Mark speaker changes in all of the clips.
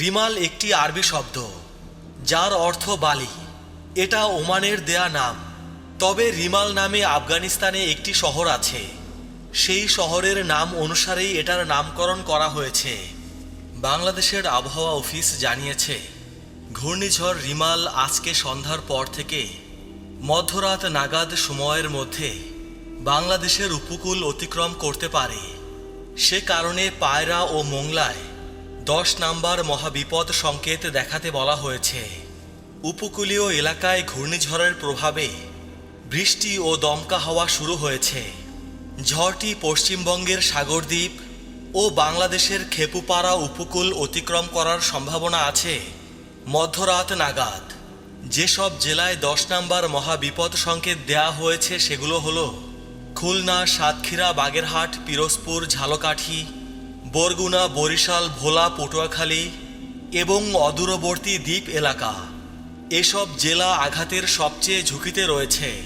Speaker 1: Remal একটি আরবি শব্দ, যার অর্থ বালি। এটা ওমানের দেয়া নাম। তবে রিমাল নামে আফগানিস্তানে একটি শহর আছে। সেই শহরের নাম অনুসারেই এটার নামকরণ করা হয়েছে। বাংলাদেশের আবহাওয়া অফিস জানিয়েছে, ঘূর্ণিঝড় রিমাল আজকে সন্ধ্যার পর থেকে মধ্যরাত নাগাদ সময়ের মধ্যে বাংলাদেশের উপকূল অতিক্রম করতে পারে। সে কারণে পায়রা ও মোংলায় দশ নাম্বার মহাবিপদ সংকেত দেখাতে বলা হয়েছে। উপকূলীয় এলাকায় ঘূর্ণিঝড়ের প্রভাবে বৃষ্টি ও দমকা হওয়া শুরু হয়েছে। ঝড়টি পশ্চিমবঙ্গের সাগরদ্বীপ ও বাংলাদেশের খেপুপাড়া উপকূল অতিক্রম করার সম্ভাবনা আছে মধ্যরাত নাগাদ। যেসব জেলায় দশ নাম্বার মহাবিপদ সংকেত দেয়া হয়েছে সেগুলো হলো খুলনা, সাতক্ষীরা, বাগেরহাট, পিরোজপুর, ঝালকাঠি বরগুনা, বরিশাল, ভোলা, পটুয়াখালী এবং অদূরবর্তী দ্বীপ এলাকা। এসব জেলা আঘাতের সবচেয়ে ঝুঁকিতে রয়েছে।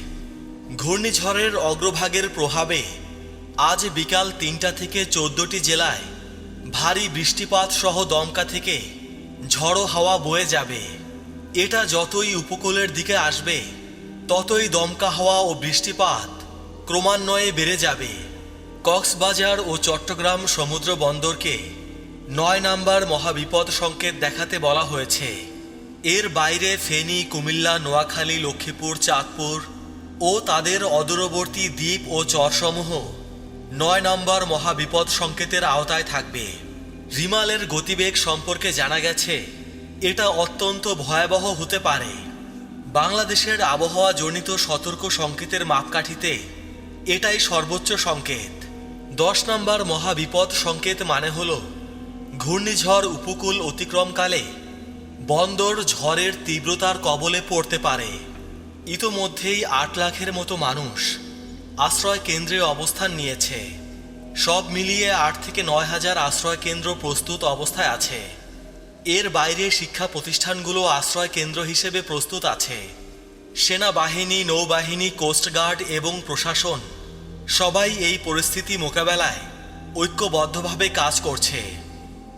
Speaker 1: ঘূর্ণিঝড়ের অগ্রভাগের প্রভাবে আজ বিকাল তিনটা থেকে চোদ্দটি জেলায় ভারী বৃষ্টিপাত সহ দমকা থেকে ঝড়ো হাওয়া বয়ে যাবে। এটা যতই উপকূলের দিকে আসবে, ততই দমকা হাওয়া ও বৃষ্টিপাত ক্রমান্বয়ে বেড়ে যাবে। কক্সবাজার ও চট্টগ্রাম সমুদ্র বন্দরকে নয় নাম্বার মহাবিপদ সংকেত দেখাতে বলা হয়েছে। এর বাইরে ফেনী, কুমিল্লা, নোয়াখালী, লক্ষ্মীপুর, চাঁদপুর ও তাদের অদূরবর্তী দ্বীপ ও চরসমূহ নয় নম্বর মহাবিপদ সংকেতের আওতায় থাকবে। রিমালের গতিবেগ সম্পর্কে জানা গেছে, এটা অত্যন্ত ভয়াবহ হতে পারে। বাংলাদেশের আবহাওয়া জনিত সতর্ক সংকেতের মাপকাঠিতে এটাই সর্বোচ্চ সংকেত। দশ নম্বর মহাবিপদ সংকেত মানে হল, ঘূর্ণিঝড় উপকূল অতিক্রমকালে বন্দর ঝড়ের তীব্রতার কবলে পড়তে পারে। ইতোমধ্যেই আট লাখের মতো মানুষ আশ্রয় কেন্দ্রে অবস্থান নিয়েছে। সব মিলিয়ে আট থেকে নয় হাজার আশ্রয় কেন্দ্র প্রস্তুত অবস্থায় আছে। এর বাইরে শিক্ষা প্রতিষ্ঠানগুলো আশ্রয় কেন্দ্র হিসেবে প্রস্তুত আছে। সেনাবাহিনী, নৌবাহিনী, কোস্টগার্ড এবং প্রশাসন সবাই এই পরিস্থিতি মোকাবেলায় ঐক্যবদ্ধভাবে কাজ করছে।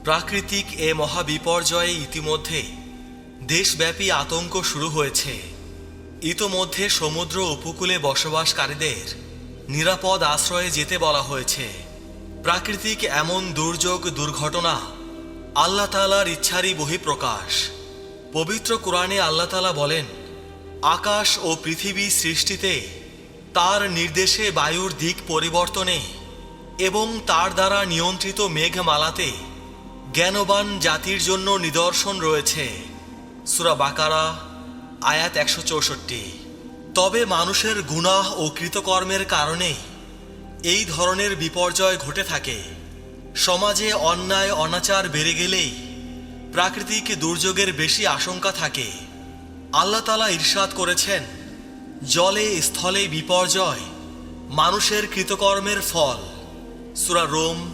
Speaker 1: প্রাকৃতিক এ মহাবিপর্যয়ে ইতিমধ্যে দেশব্যাপী আতঙ্ক শুরু হয়েছে। ইতোমধ্যে সমুদ্র উপকূলে বসবাসকারীদের নিরাপদ আশ্রয়ে যেতে বলা হয়েছে। প্রাকৃতিক এমন দুর্যোগ, দুর্ঘটনা আল্লাহ তালার ইচ্ছারই বহিঃপ্রকাশ। পবিত্র কোরআনে আল্লাহ তালা বলেন, আকাশ ও পৃথিবী সৃষ্টিতে তার নির্দেশে বায়ুর দিক পরিবর্তনে এবং তার দ্বারা নিয়ন্ত্রিত মেঘমালাতে জ্ঞানবান জাতির জন্য নিদর্শন রয়েছে। সুরা বাকারা, আয়াত একশো চৌষট্টি। তবে মানুষের গুনাহ ও কৃতকর্মের কারণে এই ধরনের বিপর্যয় ঘটে থাকে। সমাজে অন্যায়, অনাচার বেড়ে গেলেই প্রাকৃতিক দুর্যোগের বেশি আশঙ্কা থাকে। আল্লাহ তালা ইরশাদ করেছেন জলে স্থলে বিপর্যয়, মানুষের কৃতকর্মের ফল। সুরা রোম,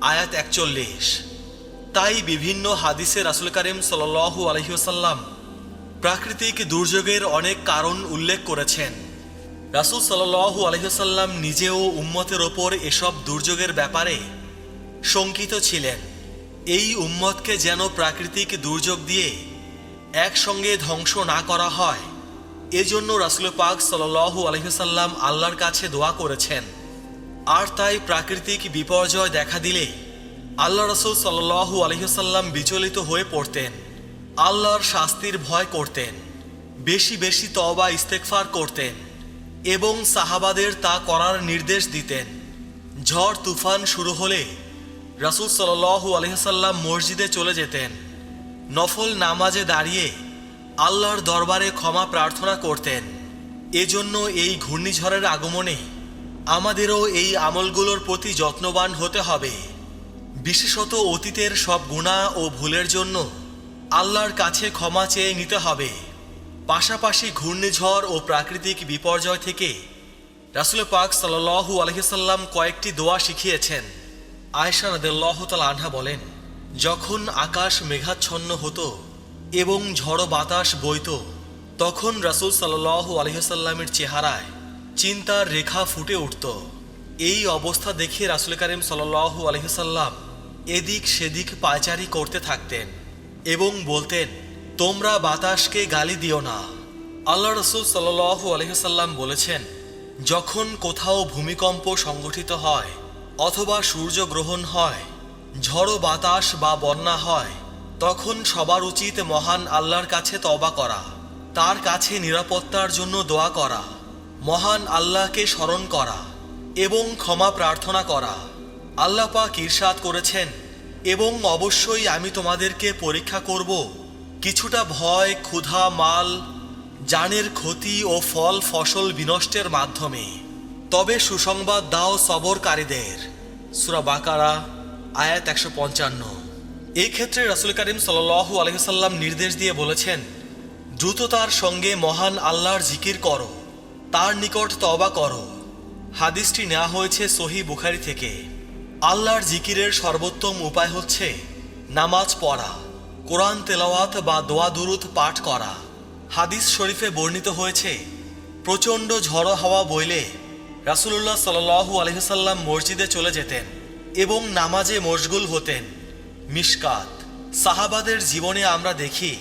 Speaker 1: আয়াত একচল্লিশ। তাই বিভিন্ন হাদিসে রাসুল করিম সাল্লু আলহিউসাল্লাম প্রাকৃতিক দুর্যোগের অনেক কারণ উল্লেখ করেছেন। রাসুল সাল্লু আলহিসাল্লাম নিজেও উম্মতের ওপর এসব দুর্যোগের ব্যাপারে শঙ্কিত ছিলেন। এই উম্মতকে যেন প্রাকৃতিক দুর্যোগ দিয়ে একসঙ্গে ধ্বংস না করা হয় এজন্য রাসুল পাক সাল্লু আলহিসাল্লাম আল্লাহর কাছে দোয়া করেছেন। আর তাই প্রাকৃতিক বিপর্যয় দেখা দিলে আল্লাহ রসুল সাল্লু আলহিসাল্লাম বিচলিত হয়ে পড়তেন, আল্লাহর শাস্তির ভয় করতেন, বেশি বেশি তবা ইস্তেকফার করতেন এবং সাহাবাদের তা করার নির্দেশ দিতেন। ঝড়, তুফান শুরু হলে রাসুল সাল্লু আলহিসাল্লাম মসজিদে চলে যেতেন। নফল নামাজে দাঁড়িয়ে আল্লাহর দরবারে ক্ষমা প্রার্থনা করতেন। এজন্য এই ঘূর্ণিঝড়ের আগমনে আমাদেরও এই আমলগুলোর প্রতি যত্নবান হতে হবে। বিশেষত অতীতের সব গুণা ও ভুলের জন্য আল্লাহর কাছে ক্ষমা চেয়ে নিতে হবে। পাশাপাশি ঘূর্ণিঝড় ও প্রাকৃতিক বিপর্যয় থেকে রাসুল পাক সাল্লু আলহিসাল্লাম কয়েকটি দোয়া শিখিয়েছেন। আয়সা রদুল্লাহ তাল আনহা বলেন, যখন আকাশ মেঘাচ্ছন্ন হতো এবং ঝড়ো বাতাস বইত, তখন রাসুল সাল্লু আলহিসাল্লামের চেহারায় চিন্তার রেখা ফুটে উঠত। এই অবস্থা দেখে রাসুল করিম সাল্লু আলহিসাল্লাম এদিক সেদিক পায়চারি করতে থাকতেন এবং বলতেন, তোমরা বাতাসকে গালি দিও না। আল্লাহ রসুল সাল্লাহ আলহিসাল্লাম বলেছেন, যখন কোথাও ভূমিকম্প সংগঠিত হয় অথবা সূর্যগ্রহণ হয়, ঝড়ো বাতাস বা বন্যা হয় তখন সবার উচিত মহান আল্লাহর কাছে তবা করা, তার কাছে নিরাপত্তার জন্য দোয়া করা, মহান আল্লাহকে স্মরণ করা এবং ক্ষমা প্রার্থনা করা। আল্লাহ পাক ঈর্ষাদ করেছেন, এবং অবশ্যই আমি তোমাদেরকে পরীক্ষা করব। কিছুটা ভয়, ক্ষুধা, মাল জানের ক্ষতি ও ফল, ফসল বিনষ্টের মাধ্যমে। তবে সুসংবাদ দাও সবরকারীদের। সুরা বাকারা, আয়াত একশো পঞ্চান্ন। এই ক্ষেত্রে রাসুল করিম সাল্লু আলহিসাল্লাম নির্দেশ দিয়ে বলেছেন, দ্রুত তার সঙ্গে মহান আল্লাহর জিকির করো, তার নিকট তবা করো। হাদিসটি নেওয়া হয়েছে সহি বুখারি থেকে। আল্লাহর জিকিরের সর্বোত্তম উপায় হচ্ছে নামাজ পড়া, কোরআন তেলাওয়াত বা দোয়া দুরুদ পাঠ করা। হাদিস শরীফে বর্ণিত হয়েছে, প্রচণ্ড ঝড়ো হাওয়া বইলে রাসুলুল্লাহ সাল্লু আলহিসাল্লাম মসজিদে চলে যেতেন এবং নামাজে মশগুল হতেন। মিশকাত। সাহাবাদের জীবনে আমরা দেখি,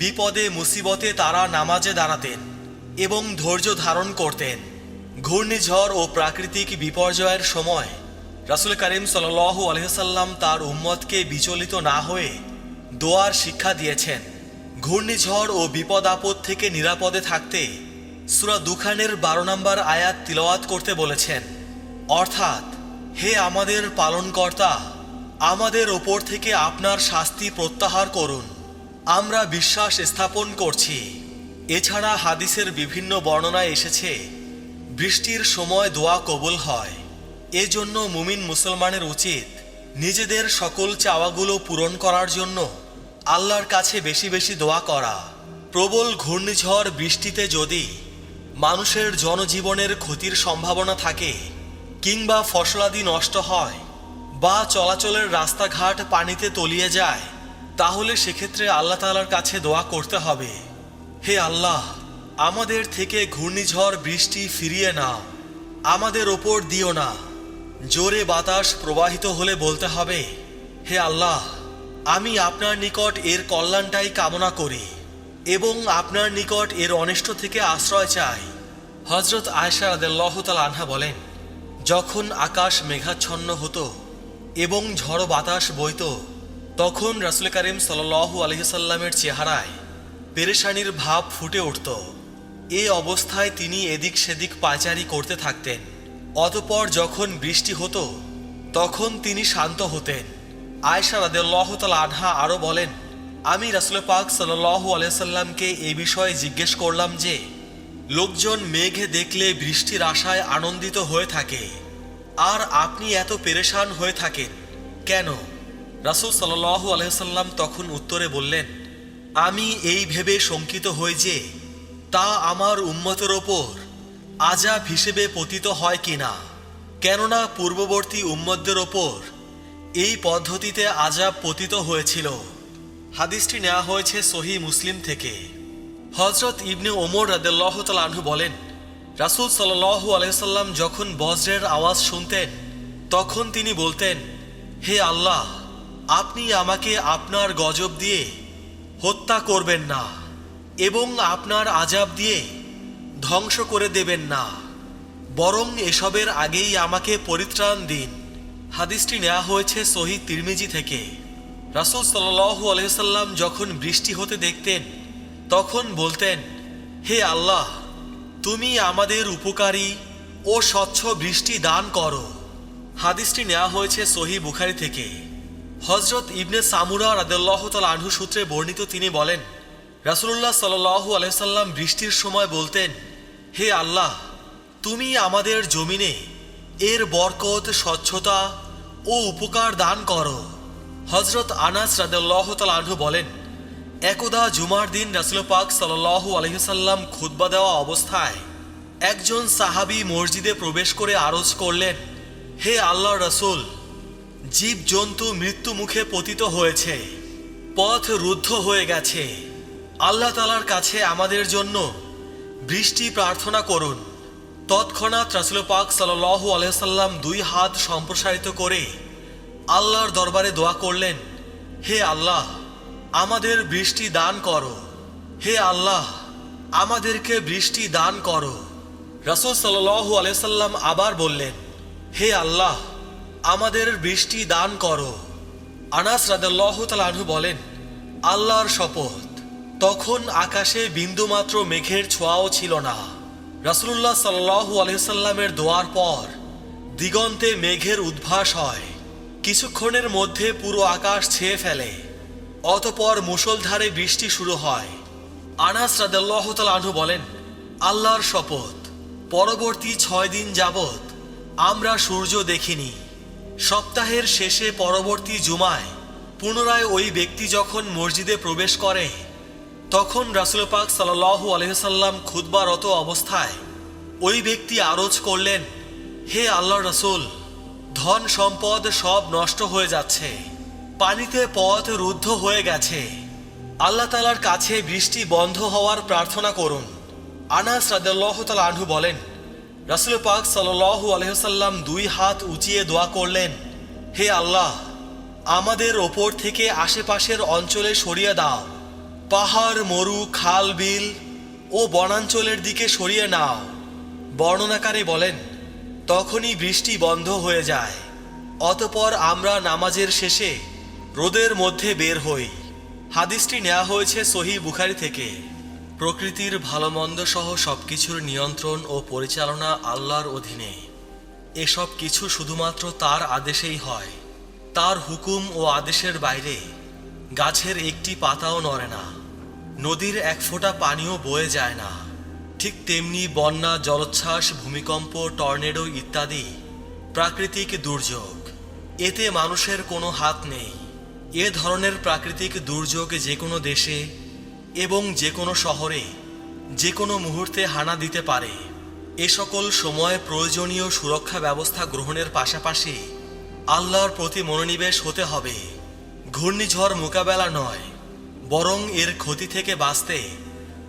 Speaker 1: বিপদে, মুসিবতে তারা নামাজে দাঁড়াতেন এবং ধৈর্য ধারণ করতেন। ঘূর্ণিঝড় ও প্রাকৃতিক বিপর্যয়ের সময় রাসুল করিম সাল্লু আলহিসাল্লাম তার উম্মতকে বিচলিত না হয়ে দোয়ার শিক্ষা দিয়েছেন। ঘূর্ণিঝড় ও বিপদ আপদ থেকে নিরাপদে থাকতে সুরা দুখানের বারো নম্বর আয়াত তিলওয়াত করতে বলেছেন, অর্থাৎ, হে আমাদের পালনকর্তা আমাদের ওপর থেকে আপনার শাস্তি প্রত্যাহার করুন। আমরা বিশ্বাস স্থাপন করছি। এছাড়া হাদিসের বিভিন্ন বর্ণনায় এসেছে, বৃষ্টির সময় দোয়া কবুল হয়। এজন্য মুমিন মুসলমানের উচিত নিজেদের সকল চাওয়াগুলো পূরণ করার জন্য আল্লাহর কাছে বেশি বেশি দোয়া করা। প্রবল ঘূর্ণিঝড় বৃষ্টিতে যদি মানুষের জনজীবনের ক্ষতির সম্ভাবনা থাকে কিংবা ফসলাদি নষ্ট হয় বা চলাচলের রাস্তাঘাট পানিতে তলিয়ে যায়, তাহলে সেক্ষেত্রে আল্লাহ তালার কাছে দোয়া করতে হবে। হে আল্লাহ, আমাদের থেকে ঘূর্ণিঝড়, বৃষ্টি ফিরিয়ে নাও। আমাদের ওপর দিও না। জোরে বাতাস প্রবাহিত হলে বলতে হবে, হে আল্লাহ, আমি আপনার নিকট এর কল্যাণটাই কামনা করি এবং আপনার নিকট এর অনিষ্ট থেকে আশ্রয় চাই। হজরত আয়সা আদাল্লাহ তাল আনহা বলেন, যখন আকাশ মেঘাচ্ছন্ন হতো এবং ঝড় বাতাস বইত, তখন রাসুল করিম সাল্লু আলহিসাল্লামের চেহারায় পেরেশানির ভাব ফুটে উঠত। এ অবস্থায় তিনি এদিক সেদিক পাচারি করতে থাকতেন। অতপর যখন বৃষ্টি হতো, তখন তিনি শান্ত হতেন। আয়সা রাদেল্লাহ তাল আনহা আরও বলেন, আমি রাসুল পাক সাল্লু আলাইসাল্লামকে এই বিষয়ে জিজ্ঞেস করলাম যে, লোকজন মেঘে দেখলে বৃষ্টির আশায় আনন্দিত হয়ে থাকে। আর আপনি এত পেরেশান হয়ে থাকেন। কেন? রাসুল সাল্লু আলহাম তখন উত্তরে বললেন, আমি এই ভেবে শঙ্কিত হই যে, তা আমার উম্মতের ওপর আজাব হিসেবে পতিত হয় কিনা। কেননা পূর্ববর্তী উম্মতদের ওপর এই পদ্ধতিতে আজাব পতিত হয়েছিল। হাদিসটি নেওয়া হয়েছে সহি মুসলিম থেকে। হজরত ইবনে ওমর রাদেল্লাহ তালাহু বলেন রাসুল সাল্লাহু আলহাম যখন বজ্রের আওয়াজ শুনতেন, তখন তিনি বলতেন, হে আল্লাহ, আপনি আমাকে আপনার গজব দিয়ে হত্যা করবেন না এবং আপনার আজাব দিয়ে ধ্বংস করে দেবেন না। বরং এসবের আগেই আমাকে পরিত্রাণ দিন। হাদিসটি নেওয়া হয়েছে সহি তিরমিজি থেকে। রাসুল সাল্লাহু আলহিসাল্লাম যখন বৃষ্টি হতে দেখতেন, তখন বলতেন, হে আল্লাহ তুমি আমাদের উপকারী ও স্বচ্ছ বৃষ্টি দান করো। হাদিসটি নেওয়া হয়েছে সহি বুখারি থেকে। হজরত ইবনে সামুরা রাদেল্লাহ তাল আনহু সূত্রে বর্ণিত তিনি বলেন রাসুল্লাহ সাল্লু আলহাম বৃষ্টির সময় বলতেন, হে আল্লাহ, তুমি আমাদের জমিনে এর বরকত, স্বচ্ছতা ও উপকার দান করো। হজরত আনাস রাদেল্লাহ তাল আনহু বলেন একদা জুমার দিন রাসুল পাক সাল্লু আলহিসাল্লাম খুদ্া দেওয়া অবস্থায় একজন সাহাবি মসজিদে প্রবেশ করে আরজ করলেন, হে আল্লাহ রসুল জীব জন্তু মৃত্যু মুখে পতিত হয়েছে, পথ রুদ্ধ হয়ে গেছে। আল্লাহ তালার কাছে আমাদের জন্য বৃষ্টি প্রার্থনা করুন। তৎক্ষণাৎ রাসুল পাক সাল্লু আলহাম দুই হাত সম্প্রসারিত করে আল্লাহর দরবারে দোয়া করলেন, হে আল্লাহ আমাদের বৃষ্টি দান করো। হে আল্লাহ, আমাদেরকে বৃষ্টি দান করো। রাসূল সাল্লাল্লাহু আলাইহি সাল্লাম আবার বললেন, হে আল্লাহ, আমাদের বৃষ্টি দান করো। আনাস রাদিয়াল্লাহু তাআলা আনহু বলেন, আল্লাহর শপথ। তখন আকাশে বিন্দুমাত্র মেঘের ছোঁয়াও ছিল না। রাসূলুল্লাহ সাল্লাল্লাহু আলাইহি সাল্লামের দোয়ার পর দিগন্তে মেঘের উদ্ভাস হয়। কিছুক্ষণের মধ্যে পুরো আকাশ ছেয়ে ফেলে। অতপর মুষলধারে বৃষ্টি শুরু হয়। আনাস রাদাল্লাহ আনহু বলেন, আল্লাহর শপথ। পরবর্তী ছয় দিন যাবৎ আমরা সূর্য দেখিনি। সপ্তাহের শেষে পরবর্তী জুমায় পুনরায় ওই ব্যক্তি যখন মসজিদে প্রবেশ করে, তখন রাসুল পাক সাল্লাহ আলহ্লাম খুদ্বারত অবস্থায় ওই ব্যক্তি আরজ করলেন, হে আল্লাহ রসুল, ধন সম্পদ সব নষ্ট হয়ে যাচ্ছে। পানিতে পথ রুদ্ধ হয়ে গেছে। আল্লাহ তালার কাছে বৃষ্টি বন্ধ হওয়ার প্রার্থনা করুন। আনাস রাদাল্লাহ তাল আনহু বলেন, রাসুল পাক সাল্লাহ আলহ্লাম দুই হাত উঁচিয়ে দোয়া করলেন, হে আল্লাহ, আমাদের ওপর থেকে আশেপাশের অঞ্চলে সরিয়ে দাও। পাহাড়, মরু, খাল, বিল ও বনাঞ্চলের দিকে সরিয়ে নাও। বর্ণনাকারী বলেন, তখনই বৃষ্টি বন্ধ হয়ে যায়। অতপর আমরা নামাজের শেষে রোদের মধ্যে বের হই। হাদিসটি নেওয়া হয়েছে সহি বুখারি থেকে। প্রকৃতির ভালো মন্দ সহ সবকিছুর নিয়ন্ত্রণ ও পরিচালনা আল্লাহর অধীনে। এসব কিছু শুধুমাত্র তার আদেশেই হয়। তার হুকুম ও আদেশের বাইরে গাছের একটি পাতাও নড়ে না। নদীর এক ফোঁটা পানিও বয়ে যায় না। ঠিক তেমনি বন্যা, জলোচ্ছ্বাস, ভূমিকম্প, টর্নেডো ইত্যাদি প্রাকৃতিক দুর্যোগ। এতে মানুষের কোনো হাত নেই। এ ধরনের প্রাকৃতিক দুর্যোগ যে কোনো দেশে এবং যে কোনো শহরে, যে কোনো মুহূর্তে হানা দিতে পারে। এ সকল সময় প্রয়োজনীয় সুরক্ষা ব্যবস্থা গ্রহণের পাশাপাশি আল্লাহর প্রতি মনোনিবেশ হতে হবে। ঘূর্ণিঝড় মোকাবেলা নয়, বরং এর ক্ষতি থেকে বাঁচতে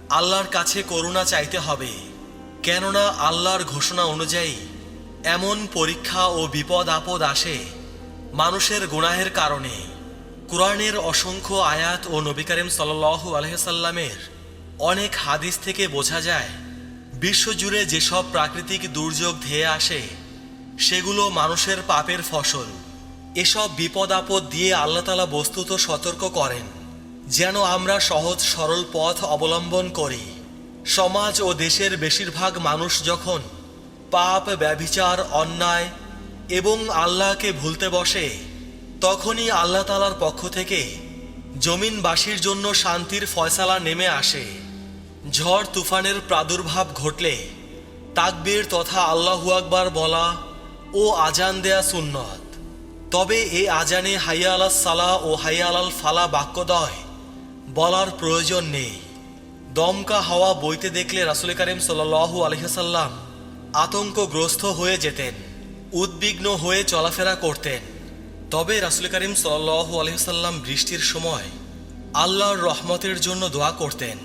Speaker 1: আল্লাহর কাছে করুণা চাইতে হবে। কেননা আল্লাহর ঘোষণা অনুযায়ী এমন পরীক্ষা ও বিপদ আপদ আসে মানুষের গুনাহের কারণে। কোরআনের অসংখ্য আয়াত ও নবী করিম সাল্লাহ আলহ্লামের অনেক হাদিস থেকে বোঝা যায়, বিশ্বজুড়ে যেসব প্রাকৃতিক দুর্যোগ ধেয়ে আসে, সেগুলো মানুষের পাপের ফসল। এসব বিপদ আপদ দিয়ে আল্লাহতালা বস্তুত সতর্ক করেন, যেন আমরা সহজ, সরল পথ অবলম্বন করি। সমাজ ও দেশের বেশিরভাগ মানুষ যখন পাপ, ব্যভিচার, অন্যায় এবং আল্লাহকে ভুলতে বসে তখনই আল্লাহ তালার পক্ষ থেকে জমিনবাসীর জন্য শান্তির ফয়সালা নেমে আসে। ঝড় তুফানের প্রাদুর্ভাব ঘটলে তাকবীর তথা আল্লাহু আকবার বলা ও আজান দেয়া সুন্নত। তবে এই আজানে হাইয়া আলাল সালা ও হাইয়া আলাল ফালা বাক্যদয় বলার প্রয়োজন নেই। দমকা হাওয়া বইতে দেখলে রাসুল করিম সাল্লাহু আলহিসাল্লাম আতঙ্কগ্রস্ত হয়ে যেতেন, উদ্বিগ্ন হয়ে চলাফেরা করতেন। তবে রাসুল করিম সাল্লাহু আলহিসাল্লাম বৃষ্টির সময় আল্লাহর রহমতের জন্য দোয়া করতেন।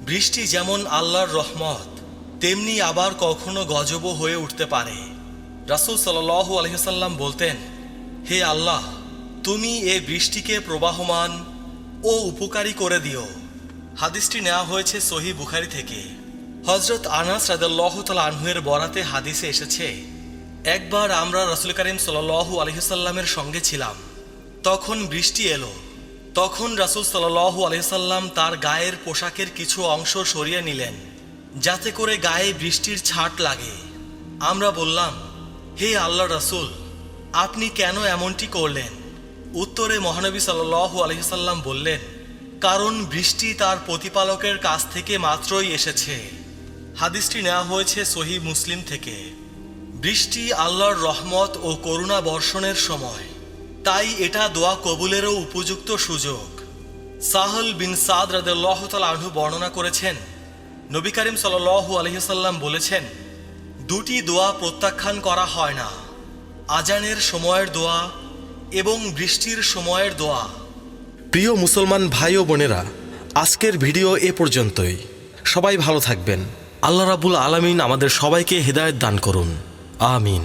Speaker 1: বৃষ্টি যেমন আল্লাহর রহমত, তেমনি আবার কখনো গজবও হয়ে উঠতে পারে। রাসুল সাল্লাহু আলহিসাল্লাম বলতেন, হে আল্লাহ, তুমি এ বৃষ্টিকে প্রবাহমান ও উপকারী করে দিও। হাদিসটি নেওয়া হয়েছে সহি বুখারি থেকে। হজরত আনাস রাদাল্লাহ তাল আনহুয়ের বরাতে হাদিসে এসেছে একবার আমরা রসুল করিম সাল্লাহু আলহিসাল্লামের সঙ্গে ছিলাম। তখন বৃষ্টি এলো। তখন রাসুল সাল্লাহু আলহিসাল্লাম তার গায়ের পোশাকের কিছু অংশ সরিয়ে নিলেন, যাতে করে গায়ে বৃষ্টির ছাট লাগে। আমরা বললাম, হে আল্লাহ রাসুল, আপনি কেন এমনটি করলেন? উত্তরে মহানবী সাল্লাহু আলহিসাল্লাম বললেন, কারণ বৃষ্টি তার প্রতিপালকের কাছ থেকে মাত্রই এসেছে। হাদিসটি নেওয়া হয়েছে সহি মুসলিম থেকে। বৃষ্টি আল্লাহর রহমত ও করুণা বর্ষণের সময়। তাই এটা দোয়া কবুলেরও উপযুক্ত সুযোগ। সাহল বিন সাদ রাদেল্লাহ তাল আনহু বর্ণনা করেছেন, নবী করিম সাল্লাহু আলহিসাল্লাম বলেছেন, দুটি দোয়া প্রত্যাখ্যান করা হয় না। আজানের সময়ের দোয়া এবং বৃষ্টির সময়ের দোয়া।
Speaker 2: প্রিয় মুসলমান ভাই ও বোনেরা, আজকের ভিডিও এ পর্যন্তই। সবাই ভালো থাকবেন। আল্লাহ রাবুল আলামিন আমাদের সবাইকে হেদায়েত দান করুন। Amin.